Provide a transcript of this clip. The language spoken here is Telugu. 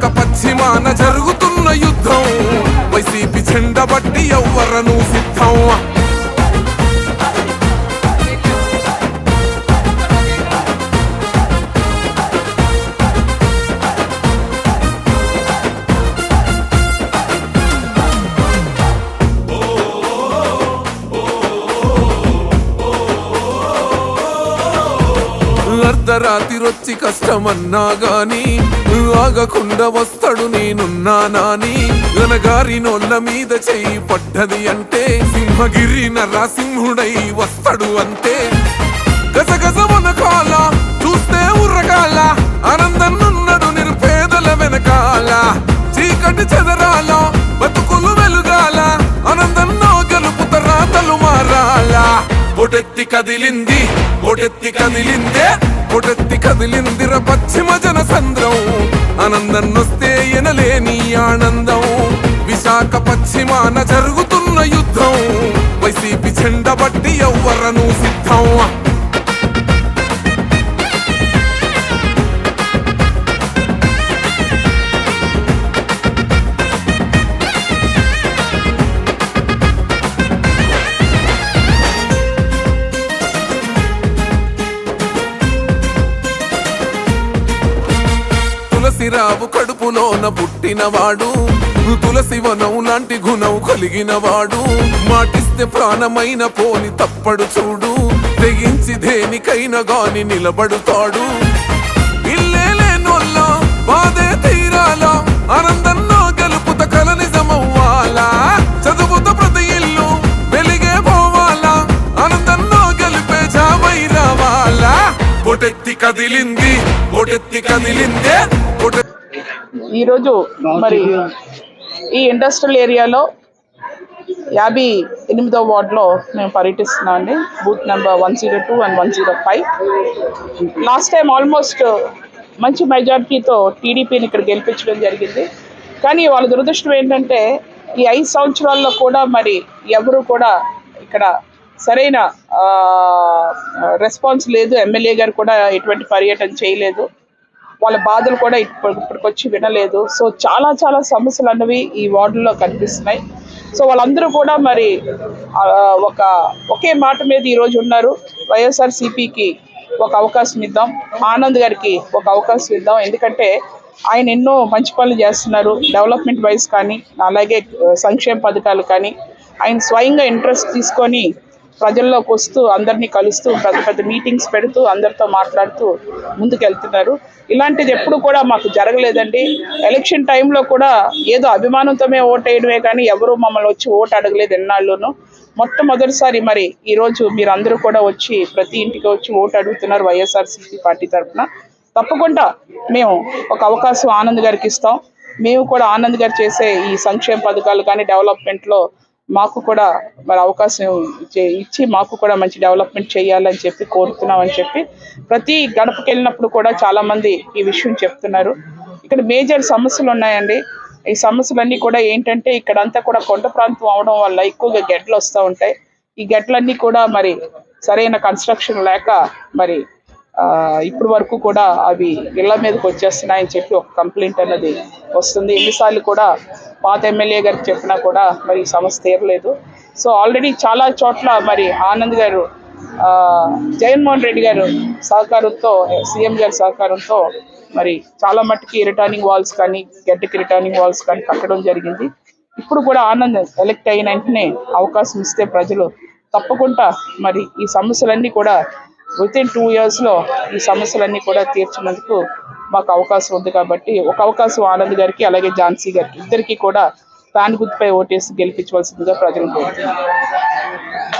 పశ్చిమాన జరుగుతున్న యుద్ధం. అర్ధరాత్రిరొచ్చి కష్టమన్నా గాని ఆగకుండా వస్తాడు నేనున్నా నాని. గనగారి నోళ్ళ మీద చెయ్యి పడ్డది అంటే సింహగిరి నరసింహుడై వస్తాడు అంతే. గజగజ ఒటెత్తి కదిలింది ఒటెత్తి కదిలిందే ఒటెత్తి కదిలిందిర పశ్చిమ జనసంద్రం. ఆనందన్నొస్తే ఎనలేని ఆనందం. విశాఖ పశ్చిమాన జరుగుతున్న యుద్ధం. వైసీపీ చెండ బట్టి ఎవ్వరను సిద్ధం. తులసిరావు కడుపులోన పుట్టినవాడు. తులసి వనం లాంటి గుణం కలిగినవాడు. మాటిస్తే ప్రాణమైన పోని తప్పడు చూడు. తెగించి దేనికైనా గాని నిలబడుతాడు. ఇల్లే లేనోళ్ళ బాధే తీరాలా. ఆనందంలో గెలుపుత కల నిజమవ్వాలా. చదువుతో ప్రతి ఇల్లు వెలిగే పోవాలా. ఆనందంలో గెలిపే జామై రావాలా. పొటెత్తి కదిలింది పొటెత్తి కదిలిందే ఈరోజు మరి ఈ ఇండస్ట్రియల్ ఏరియాలో యాభై ఎనిమిదో వార్డులో మేము పర్యటిస్తున్నాం అండి. Booth number one zero two and one zero five. Last time almost మంచి మెజార్టీతో టీడీపీని ఇక్కడ గెలిపించడం జరిగింది. కానీ వాళ్ళ దురదృష్టం ఏంటంటే ఈ ఐదు సంవత్సరాల్లో కూడా మరి ఎవరు కూడా ఇక్కడ సరైన రెస్పాన్స్ లేదు. ఎమ్మెల్యే గారు కూడా ఎటువంటి పర్యటన చేయలేదు. వాళ్ళ బాధలు కూడా ఇప్పుడు ఇప్పటికొచ్చి వినలేదు. సో చాలా చాలా సమస్యలు అన్నవి ఈ వార్డులో కనిపిస్తున్నాయి. సో వాళ్ళందరూ కూడా మరి ఒక ఒకే మాట మీద ఈరోజు ఉన్నారు. వైఎస్ఆర్ సిపికి ఒక అవకాశం ఇద్దాం. ఆనంద్ గారికి ఒక అవకాశం ఇద్దాం. ఎందుకంటే ఆయన ఎన్నో మంచి పనులు చేస్తున్నారు. డెవలప్మెంట్ వైజ్ కానీ అలాగే సంక్షేమ పథకాలు కానీ ఆయన స్వయంగా ఇంట్రెస్ట్ తీసుకొని ప్రజల్లోకి వస్తూ అందరినీ కలుస్తూ పెద్ద పెద్ద మీటింగ్స్ పెడుతూ అందరితో మాట్లాడుతూ ముందుకెళ్తున్నారు. ఇలాంటిది ఎప్పుడు కూడా మాకు జరగలేదండి. ఎలక్షన్ టైంలో కూడా ఏదో అభిమానంతోనే ఓటేయడమే కానీ ఎవరు మమ్మల్ని వచ్చి ఓటు అడగలేదు ఎన్నాళ్ళును. మొట్టమొదటిసారి మరి ఈరోజు మీరు అందరూ కూడా వచ్చి ప్రతి ఇంటికి వచ్చి ఓటు అడుగుతున్నారు వైఎస్ఆర్సీపీ పార్టీ తరఫున. తప్పకుండా మేము ఒక అవకాశం ఆనంద్ గారికి ఇస్తాం. మేము కూడా ఆనంద్ గారు చేసే ఈ సంక్షేమ పథకాలు కానీ డెవలప్మెంట్లో మాకు కూడా మరి అవకాశం ఇచ్చి మాకు కూడా మంచి డెవలప్మెంట్ చేయాలని చెప్పి కోరుతున్నామని చెప్పి ప్రతి గడపకి వెళ్ళినప్పుడు కూడా చాలా మంది ఈ విషయం చెప్తున్నారు. ఇక్కడ మేజర్ సమస్యలు ఉన్నాయండి. ఈ సమస్యలన్నీ కూడా ఏంటంటే ఇక్కడంతా కూడా కొండ ప్రాంతం అవడం వల్ల ఎక్కువగా గెడ్లు వస్తూ ఉంటాయి. ఈ గెడ్లన్నీ కూడా మరి సరైన కన్స్ట్రక్షన్ లేక మరి ఆ, ఇప్పటి వరకు కూడా అవి ఇళ్ళ మీదకి వచ్చేస్తున్నాయని చెప్పి ఒక కంప్లైంట్ అన్నది వస్తుంది. ఎన్నిసార్లు కూడా పాత ఎమ్మెల్యే గారికి చెప్పినా కూడా మరి సమస్య తీరలేదు. సో ఆల్రెడీ చాలా చోట్ల మరి ఆనంద్ గారు ఆ, జగన్మోహన్ రెడ్డి గారు సహకారంతో సీఎం గారి సహకారంతో మరి చాలా మట్టుకి రిటర్నింగ్ వాల్స్ కానీ గడ్డకి రిటర్నింగ్ వాల్స్ కానీ కట్టడం జరిగింది. ఇప్పుడు కూడా ఆనంద్ ఎలక్ట్ అయిన వెంటనే అవకాశం ఇస్తే ప్రజలు తప్పకుండా మరి ఈ సమస్యలన్నీ కూడా విత్ ఇన్ టూ ఇయర్స్లో ఈ సమస్యలన్నీ కూడా తీర్చినందుకు మాకు అవకాశం ఉంది కాబట్టి ఒక అవకాశం ఆనంద్ గారికి అలాగే ఝాన్సీ గారికి ఇద్దరికి కూడా ఫ్యాన్ గుర్తుపై ఓటేసి గెలిపించవలసిందిగా ప్రజలు కోరుతున్నారు